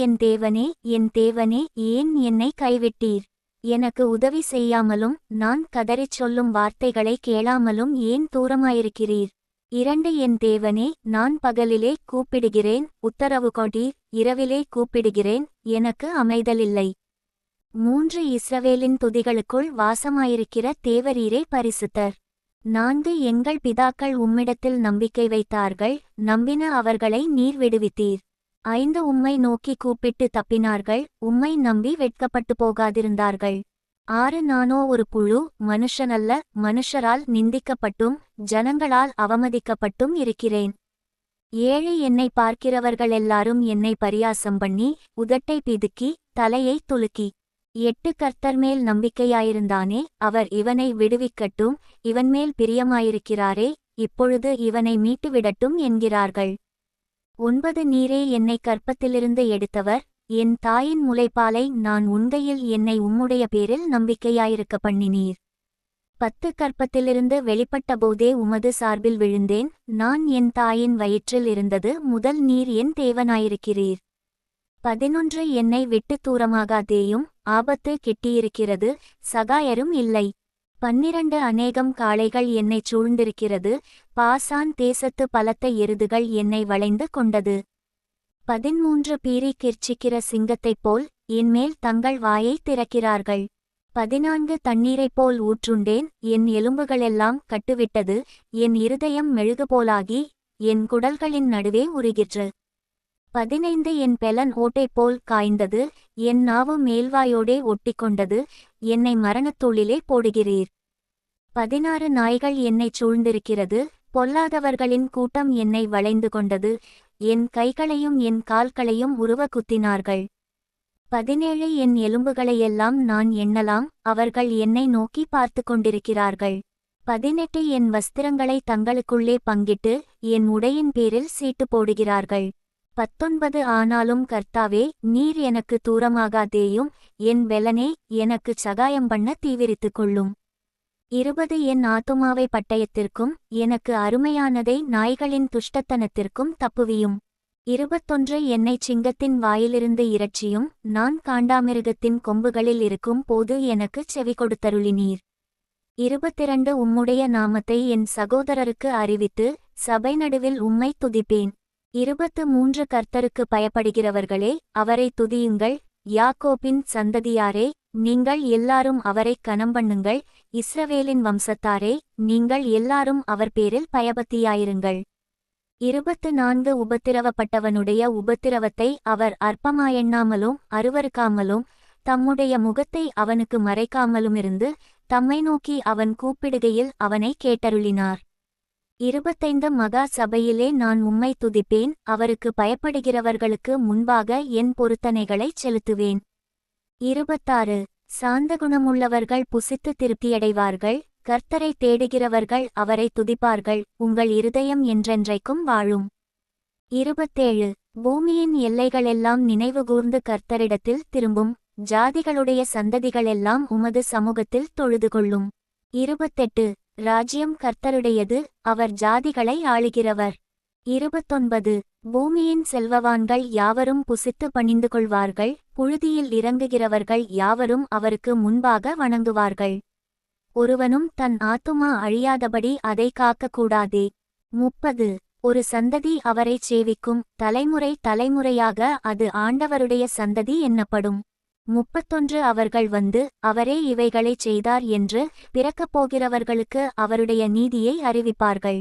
என் தேவனே என் தேவனே ஏன் என்னை கைவிட்டீர்? எனக்கு உதவி செய்யாமலும் நான் கதறிச் சொல்லும் வார்த்தைகளை கேளாமலும் ஏன் தூரமாயிருக்கிறீர்? இரண்டு என் தேவனே நான் பகலிலே கூப்பிடுகிறேன் உத்தரவு கொடீர் இரவிலே கூப்பிடுகிறேன் எனக்கு அமைதலில்லை. மூன்று இஸ்ரவேலின் துதிகளுக்குள் வாசமாயிருக்கிற தேவரீரே பரிசுத்தர். நான்கு எங்கள் பிதாக்கள் உம்மிடத்தில் நம்பிக்கை வைத்தார்கள் நம்பின அவர்களை நீர் விடுவித்தீர். ஐந்து உம்மை நோக்கி கூப்பிட்டு தப்பினார்கள். உம்மை நம்பி வெட்கப்பட்டு போகாதிருந்தார்கள். ஆறு நானோ ஒரு புழு மனுஷனல்ல மனுஷரால் நிந்திக்கப்பட்டும் ஜனங்களால் அவமதிக்கப்பட்டும் இருக்கிறேன். ஏழு என்னை பார்க்கிறவர்கள் எல்லாரும் என்னை பரியாசம் பண்ணி உதட்டை பிதுக்கி தலையை துலுக்கி. எட்டு கர்த்தர் மேல் நம்பிக்கையாயிருந்தானே அவர் இவனை விடுவிக்கட்டும் இவன்மேல் பிரியமாயிருக்கிறாரே இப்பொழுது இவனை மீட்டுவிடட்டும் என்கிறார்கள். ஒன்பது நீரே என்னை கற்பத்திலிருந்து எடுத்தவர் என் தாயின் முலைப்பாலை நான் உண்கையில் என்னை உம்முடைய பேரில் நம்பிக்கையாயிருக்க பண்ணினீர். பத்து கற்பத்திலிருந்து வெளிப்பட்டபோதே உமது சார்பில் விழுந்தேன் நான் என் தாயின் வயிற்றில் இருந்தது முதல் நீர் என் தேவனாயிருக்கிறீர். பதினொன்று என்னை விட்டு தூரமாகாதேயும் ஆபத்து கிட்டியிருக்கிறது சகாயரும் இல்லை. பன்னிரண்டு அநேகம் காளைகள் என்னைச் சூழ்ந்திருக்கிறது. பாசான் தேசத்து பலத்த எருதுகள் என்னை வளைந்து கொண்டது. பதிமூன்று பீரி கிர்ச்சிக்கிற சிங்கத்தைப் போல் என்மேல் தங்கள் வாயைத் திறக்கிறார்கள். பதினான்கு தண்ணீரைப் போல் ஊற்றுண்டேன். என் எலும்புகளெல்லாம் கட்டுவிட்டது. என் இருதயம் மெழுகுபோலாகி என் குடல்களின் நடுவே உருகிற்று. பதினைந்து என் பெலன் ஓட்டை போல் காய்ந்தது என் நாவு மேல்வாயோடே ஒட்டிக்கொண்டது என்னை மரணத்தூளிலே போடுகிறீர். பதினாறு நாய்கள் என்னைச் சூழ்ந்திருக்கிறது பொல்லாதவர்களின் கூட்டம் என்னை வளைந்து கொண்டது என் கைகளையும் என் கால்களையும் உருவ குத்தினார்கள். பதினேழு என் எலும்புகளையெல்லாம் நான் எண்ணலாம் அவர்கள் என்னை நோக்கி பார்த்து கொண்டிருக்கிறார்கள். பதினெட்டு என் வஸ்திரங்களை தங்களுக்குள்ளே பங்கிட்டு என் உடையின் பேரில் சீட்டு போடுகிறார்கள். பத்தொன்பது ஆனாலும் கர்த்தாவே நீர் எனக்கு தூரமாகாதேயும் என் வெலனே எனக்கு சகாயம் பண்ண தீவிரித்துக் கொள்ளும் இருபது என் ஆத்துமாவை பட்டயத்திற்கும் எனக்கு அருமையானதை நாய்களின் துஷ்டத்தனத்திற்கும் தப்புவியும். இருபத்தொன்று என்னை சிங்கத்தின் வாயிலிருந்து இரட்சியும் நான் காண்டாமிருகத்தின் கொம்புகளில் இருக்கும் போது எனக்கு செவி கொடுத்தருளினீர். இருபத்திரண்டு உம்முடைய நாமத்தை என் சகோதரருக்கு அறிவித்து சபை நடுவில் உம்மை துதிப்பேன். இருபத்து மூன்று கர்த்தருக்கு பயப்படுகிறவர்களே அவரை துதியுங்கள். யாக்கோபின் சந்ததியாரே நீங்கள் எல்லாரும் அவரைக் கனம்பண்ணுங்கள் இஸ்ரவேலின் வம்சத்தாரே நீங்கள் எல்லாரும் அவர் பேரில் பயபக்தியாயிருங்கள். இருபத்து நான்கு உபத்திரவப்பட்டவனுடைய உபத்திரவத்தை அவர் அற்பமாயெண்ணாமலும் அருவருக்காமலும் தம்முடைய முகத்தை அவனுக்கு மறைக்காமலுமிருந்து தம்மை நோக்கி அவன் கூப்பிடுகையில் அவனை கேட்டருளினார். இருபத்தைந்து மகா சபையிலே நான் உம்மை துதிப்பேன் அவருக்கு பயப்படுகிறவர்களுக்கு முன்பாக என் பொருத்தனைகளைச் செலுத்துவேன். இருபத்தாறு. சாந்த குணமுள்ளவர்கள் புசித்து திருப்தியடைவார்கள் கர்த்தரை தேடுகிறவர்கள் அவரை துதிப்பார்கள் உங்கள் இருதயம் என்றென்றைக்கும் வாழும். இருபத்தேழு. பூமியின் எல்லைகளெல்லாம் நினைவுகூர்ந்து கர்த்தரிடத்தில் திரும்பும் ஜாதிகளுடைய சந்ததிகளெல்லாம் உமது சமூகத்தில் தொழுது கொள்ளும் இருபத்தெட்டு. ராஜ்யம் கர்த்தருடையது அவர் ஜாதிகளை ஆளுகிறவர். இருபத்தொன்பது. பூமியின் செல்வவான்கள் யாவரும் புசித்து பணிந்து கொள்வார்கள் புழுதியில் இறங்குகிறவர்கள் யாவரும் அவருக்கு முன்பாக வணங்குவார்கள். ஒருவனும் தன் ஆத்துமா அழியாதபடி அதை காக்கக்கூடாதே. முப்பது. ஒரு சந்ததி அவரைச் சேவிக்கும் தலைமுறை தலைமுறையாக அது ஆண்டவருடைய சந்ததி என்னப்படும். முப்பத்தொன்று அவர்கள் வந்து அவரே இவைகளைச் செய்தார் என்று பிறக்கப் போகிறவர்களுக்கு அவருடைய நீதியை அறிவிப்பார்கள்.